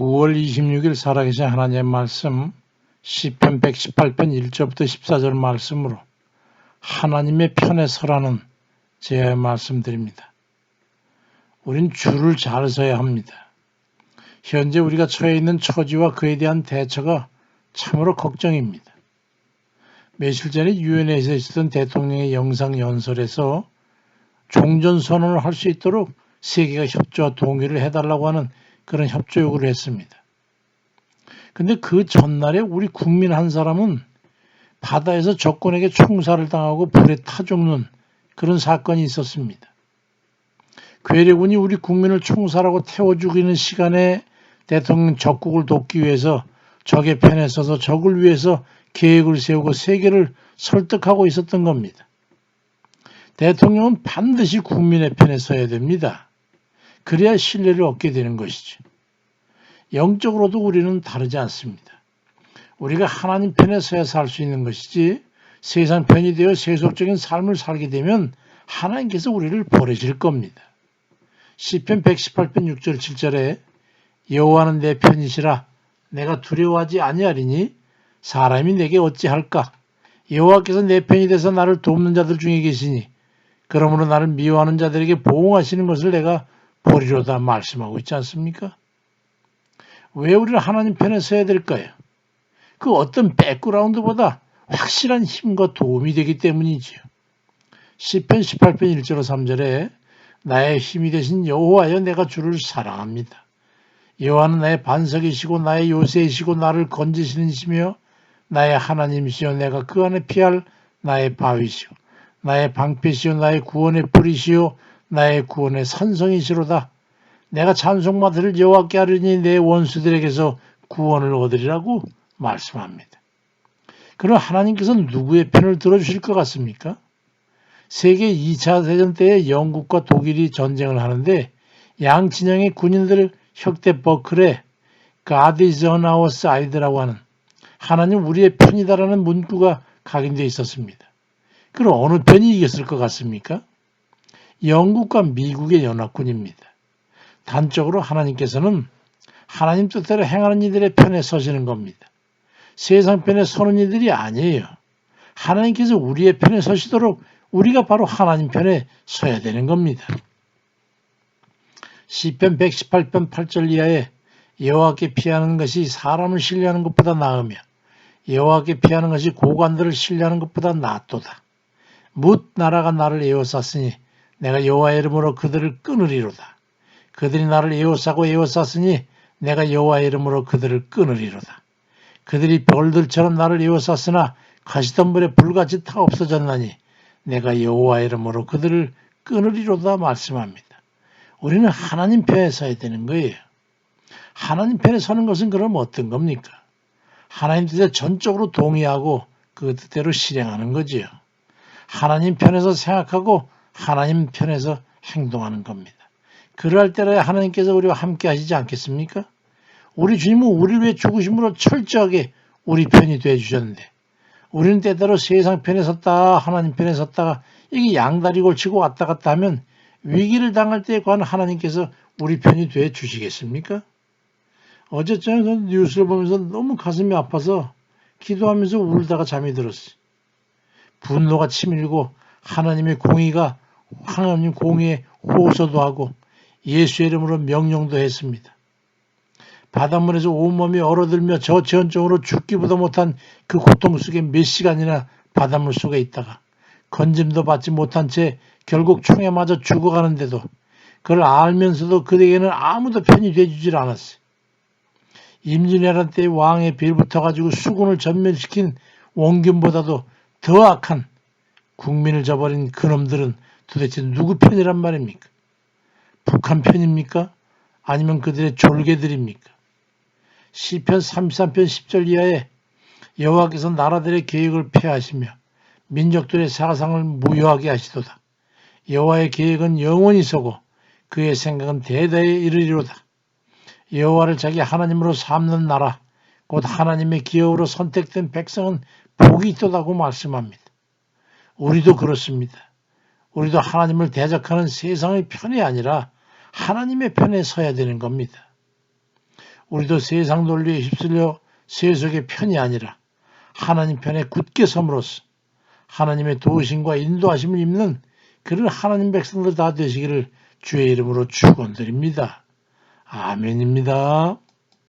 9월 26일 살아계신 하나님의 말씀 시편 118편 1절부터 14절 말씀으로 하나님의 편에 서라는 제 말씀드립니다. 우린 줄을 잘 서야 합니다. 현재 우리가 처해 있는 처지와 그에 대한 대처가 참으로 걱정입니다. 며칠 전에 유엔에서 있었던 대통령의 영상 연설에서 종전 선언을 할 수 있도록 세계가 협조와 동의를 해달라고 하는 그런 협조 요구를 했습니다. 근데 그 전날에 우리 국민 한 사람은 바다에서 적군에게 총살을 당하고 불에 타 죽는 그런 사건이 있었습니다. 괴뢰군이 우리 국민을 총살하고 태워 죽이는 시간에 대통령 적국을 돕기 위해서 적의 편에 서서 적을 위해서 계획을 세우고 세계를 설득하고 있었던 겁니다. 대통령은 반드시 국민의 편에 서야 됩니다. 그래야 신뢰를 얻게 되는 것이죠. 영적으로도 우리는 다르지 않습니다. 우리가 하나님 편에 서야 살 수 있는 것이지 세상 편이 되어 세속적인 삶을 살게 되면 하나님께서 우리를 버리실 겁니다. 시편 118편 6절 7절에 여호와는 내 편이시라 내가 두려워하지 아니하리니 사람이 내게 어찌할까 여호와께서 내 편이 돼서 나를 돕는 자들 중에 계시니 그러므로 나를 미워하는 자들에게 보응하시는 것을 내가 보리로다 말씀하고 있지 않습니까? 왜 우리를 하나님 편에 서야 될까요? 그 어떤 백그라운드보다 확실한 힘과 도움이 되기 때문이지요. 10편 18편 1절 3절에 나의 힘이 되신 여호와여 내가 주를 사랑합니다. 여호와는 나의 반석이시고 나의 요새이시고 나를 건지시는 시며 나의 하나님이시여 내가 그 안에 피할 나의 바위시오 나의 방패시오 나의 구원의 뿌리시오 나의 구원의 산성이시로다. 내가 찬송마 들을 여호와께 하려니 내 원수들에게서 구원을 얻으리라고 말씀합니다. 그럼 하나님께서는 누구의 편을 들어주실 것 같습니까? 세계 2차 대전 때에 영국과 독일이 전쟁을 하는데 양 진영의 군인들 혁대 버클에 God is our side라고 하는 하나님 우리의 편이다라는 문구가 각인되어 있었습니다. 그럼 어느 편이 이겼을 것 같습니까? 영국과 미국의 연합군입니다. 단적으로 하나님께서는 하나님 뜻대로 행하는 이들의 편에 서시는 겁니다. 세상 편에 서는 이들이 아니에요. 하나님께서 우리의 편에 서시도록 우리가 바로 하나님 편에 서야 되는 겁니다. 시편 118편 8절 이하에 여호와께 피하는 것이 사람을 신뢰하는 것보다 나으며 여호와께 피하는 것이 고관들을 신뢰하는 것보다 낫도다. 묻 나라가 나를 에워쌌으니 내가 여호와의 이름으로 그들을 끊으리로다. 그들이 나를 에워싸고 에워쌌으니 내가 여호와의 이름으로 그들을 끊으리로다. 그들이 벌들처럼 나를 에워쌌으나 가시덤불에 불같이 타 없어졌나니 내가 여호와의 이름으로 그들을 끊으리로다 말씀합니다. 우리는 하나님 편에 서야 되는 거예요. 하나님 편에 서는 것은 그럼 어떤 겁니까? 하나님 뜻에 전적으로 동의하고 그 뜻대로 실행하는 거지요. 하나님 편에서 생각하고 하나님 편에서 행동하는 겁니다. 그럴 때라야 하나님께서 우리와 함께 하시지 않겠습니까? 우리 주님은 우리를 위해 죽으심으로 철저하게 우리 편이 되어 주셨는데 우리는 때때로 세상 편에 섰다 하나님 편에 섰다가 이게 양다리 걸치고 왔다 갔다 하면 위기를 당할 때에 관한 하나님께서 우리 편이 되어 주시겠습니까? 어제 저녁에 뉴스를 보면서 너무 가슴이 아파서 기도하면서 울다가 잠이 들었어요. 분노가 치밀고 하나님의 공의가 하나님 공의에 호소도 하고 예수의 이름으로 명령도 했습니다. 바닷물에서 온몸이 얼어들며 저체온증으로 죽기보다 못한 그 고통 속에 몇 시간이나 바닷물 속에 있다가 건짐도 받지 못한 채 결국 총에 맞아 죽어가는데도 그걸 알면서도 그에게는 아무도 편이 돼주질 않았어요. 임진왜란 때 왕의 빌 붙어가지고 수군을 전멸시킨 원균보다도 더 악한 국민을 저버린 그놈들은 도대체 누구 편이란 말입니까? 북한 편입니까? 아니면 그들의 졸개들입니까? 시편 33편 10절 이하에 여호와께서 나라들의 계획을 폐하시며 민족들의 사상을 무효하게 하시도다. 여호와의 계획은 영원히 서고 그의 생각은 대대에 이르리로다. 여호와를 자기 하나님으로 삼는 나라 곧 하나님의 기업으로 선택된 백성은 복이 있도다고 말씀합니다. 우리도 그렇습니다. 우리도 하나님을 대적하는 세상의 편이 아니라 하나님의 편에 서야 되는 겁니다. 우리도 세상 논리에 휩쓸려 세속의 편이 아니라 하나님 편에 굳게 섬으로써 하나님의 도우심과 인도하심을 입는 그런 하나님 백성들 다 되시기를 주의 이름으로 축원드립니다. 아멘입니다.